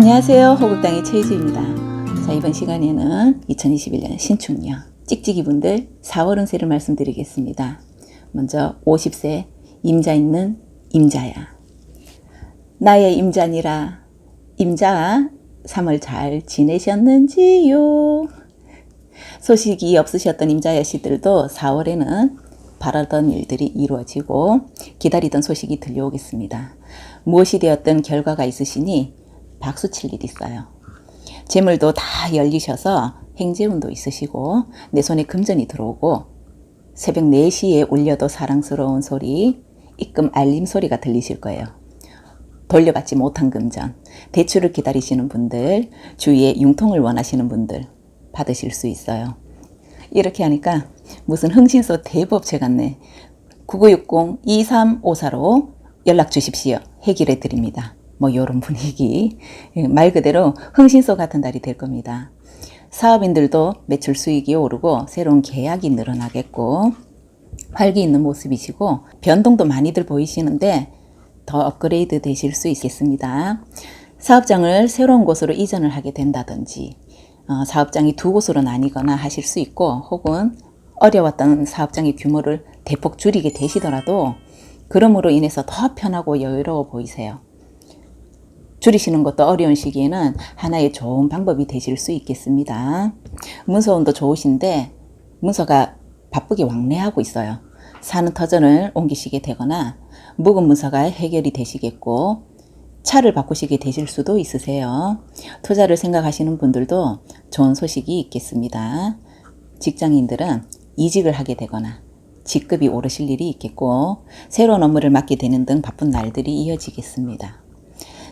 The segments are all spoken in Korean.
안녕하세요. 호국당의 최희주입니다. 자, 이번 시간에는 2021년 신축년 찍찍이 분들 4월 운세를 말씀드리겠습니다. 먼저 50세 임자 있는 임자야. 나의 임자니라. 임자 3월 잘 지내셨는지요? 소식이 없으셨던 임자야 씨들도 4월에는 바라던 일들이 이루어지고 기다리던 소식이 들려오겠습니다. 무엇이 되었든 결과가 있으시니 박수 칠일 있어요. 재물도 다 열리셔서 행재운도 있으시고 내 손에 금전이 들어오고 새벽 4시에 울려도 사랑스러운 소리, 입금 알림 소리가 들리실 거예요. 돌려받지 못한 금전, 대출을 기다리시는 분들, 주위에 융통을 원하시는 분들 받으실 수 있어요. 이렇게 하니까 무슨 흥신소 대법체 같네. 9960-2354로 연락 주십시오. 해결해 드립니다. 뭐 요런 분위기. 예, 말 그대로 흥신소 같은 달이 될 겁니다. 사업인들도 매출 수익이 오르고 새로운 계약이 늘어나겠고 활기 있는 모습이시고 변동도 많이들 보이시는데 더 업그레이드 되실 수 있겠습니다. 사업장을 새로운 곳으로 이전을 하게 된다든지 어, 사업장이 두 곳으로 나뉘거나 하실 수 있고 혹은 어려웠던 사업장의 규모를 대폭 줄이게 되시더라도 그럼으로 인해서 더 편하고 여유로워 보이세요. 줄이시는 것도 어려운 시기에는 하나의 좋은 방법이 되실 수 있겠습니다. 문서운도 좋으신데 문서가 바쁘게 왕래하고 있어요. 사는 터전을 옮기시게 되거나 묵은 문서가 해결이 되시겠고 차를 바꾸시게 되실 수도 있으세요. 투자를 생각하시는 분들도 좋은 소식이 있겠습니다. 직장인들은 이직을 하게 되거나 직급이 오르실 일이 있겠고 새로운 업무를 맡게 되는 등 바쁜 날들이 이어지겠습니다.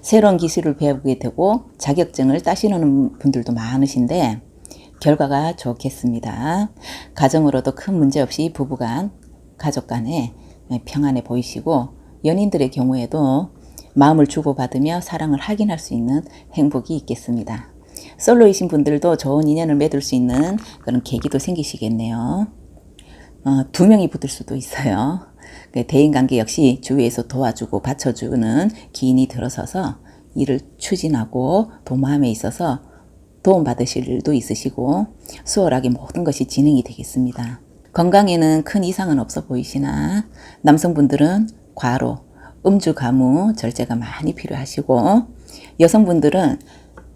새로운 기술을 배우게 되고 자격증을 따시는 분들도 많으신데 결과가 좋겠습니다. 가정으로도 큰 문제 없이 부부간, 가족 간에 평안해 보이시고 연인들의 경우에도 마음을 주고받으며 사랑을 확인할 수 있는 행복이 있겠습니다. 솔로이신 분들도 좋은 인연을 맺을 수 있는 그런 계기도 생기시겠네요. 어, 두 명이 붙을 수도 있어요. 그 대인관계 역시 주위에서 도와주고 받쳐주는 기인이 들어서서 일을 추진하고 도모함에 있어서 도움받으실 일도 있으시고 수월하게 모든 것이 진행이 되겠습니다. 건강에는 큰 이상은 없어 보이시나 남성분들은 과로, 음주, 가무, 절제가 많이 필요하시고 여성분들은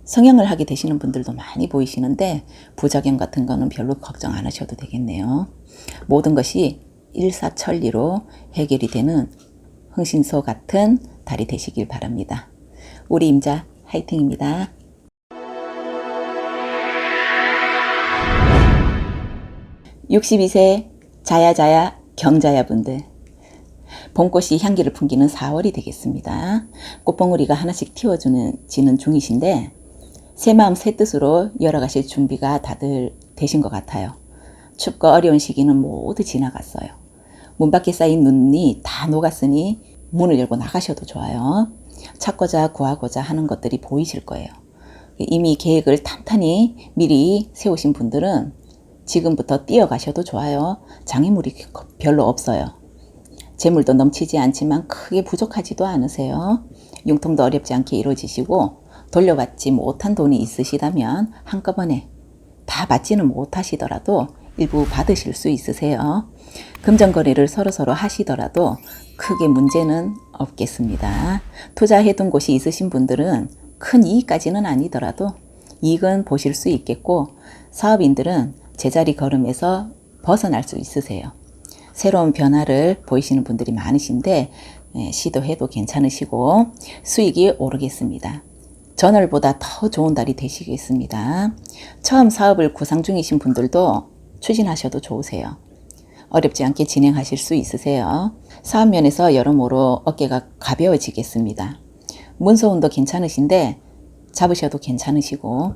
성형을 하게 되시는 분들도 많이 보이시는데 부작용 같은 거는 별로 걱정 안 하셔도 되겠네요. 모든 것이 일사천리로 해결이 되는 흥신소 같은 달이 되시길 바랍니다. 우리 임자 화이팅입니다. (62세) 자야자야 경자야 분들 봄꽃이 향기를 풍기는 4월이 되겠습니다. 꽃봉우리가 하나씩 튀어주는 지는 중이신데 새 마음 새 뜻으로 열어가실 준비가 다들 되신 것 같아요. 춥고 어려운 시기는 모두 지나갔어요. 문 밖에 쌓인 눈이 다 녹았으니 문을 열고 나가셔도 좋아요. 찾고자 구하고자 하는 것들이 보이실 거예요. 이미 계획을 탄탄히 미리 세우신 분들은 지금부터 뛰어가셔도 좋아요. 장애물이 별로 없어요. 재물도 넘치지 않지만 크게 부족하지도 않으세요. 융통도 어렵지 않게 이루어지시고 돌려받지 못한 돈이 있으시다면 한꺼번에 다 받지는 못하시더라도 일부 받으실 수 있으세요. 금전 거래를 서로서로 하시더라도 크게 문제는 없겠습니다. 투자해둔 곳이 있으신 분들은 큰 이익까지는 아니더라도 이익은 보실 수 있겠고 사업인들은 제자리 걸음에서 벗어날 수 있으세요. 새로운 변화를 보이시는 분들이 많으신데 예, 시도해도 괜찮으시고 수익이 오르겠습니다. 전월보다 더 좋은 달이 되시겠습니다. 처음 사업을 구상 중이신 분들도 추진하셔도 좋으세요. 어렵지 않게 진행하실 수 있으세요. 사업 면에서 여러모로 어깨가 가벼워지겠습니다. 문서운도 괜찮으신데 잡으셔도 괜찮으시고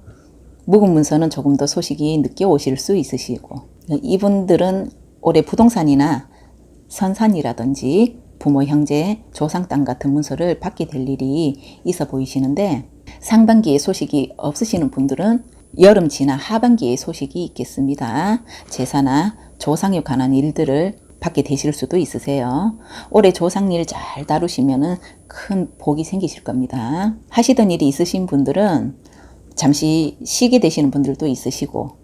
묵은 문서는 조금 더 소식이 늦게 오실 수 있으시고 이분들은 올해 부동산이나 선산이라든지 부모, 형제, 조상 땅 같은 문서를 받게 될 일이 있어 보이시는데 상반기에 소식이 없으시는 분들은 여름 지나 하반기에 소식이 있겠습니다. 제사나 조상에 관한 일들을 받게 되실 수도 있으세요. 올해 조상일 잘 다루시면은 큰 복이 생기실 겁니다. 하시던 일이 있으신 분들은 잠시 쉬게 되시는 분들도 있으시고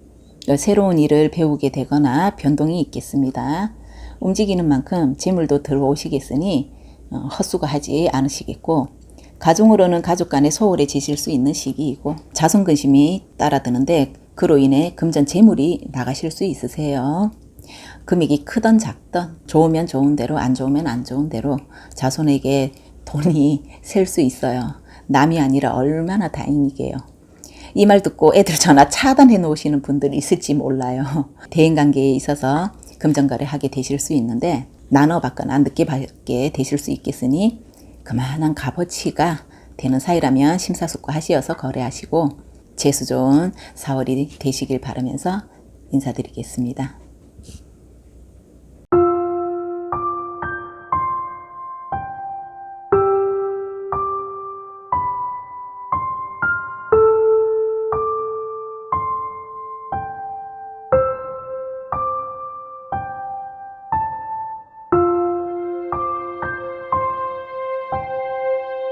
새로운 일을 배우게 되거나 변동이 있겠습니다. 움직이는 만큼 재물도 들어오시겠으니 어, 헛수고하지 않으시겠고 가정으로는 가족 간에 소홀해지실 수 있는 시기이고 자손 근심이 따라드는데 그로 인해 금전 재물이 나가실 수 있으세요. 금액이 크던 작던 좋으면 좋은 대로 안 좋으면 안 좋은 대로 자손에게 돈이 셀 수 있어요. 남이 아니라 얼마나 다행이게요. 이 말 듣고 애들 전화 차단해 놓으시는 분들이 있을지 몰라요. 대인 관계에 있어서 금전거래 하게 되실 수 있는데 나눠 받거나 늦게 받게 되실 수 있겠으니 그만한 값어치가 되는 사이라면 심사숙고 하시어서 거래하시고 재수 좋은 4월이 되시길 바라면서 인사드리겠습니다.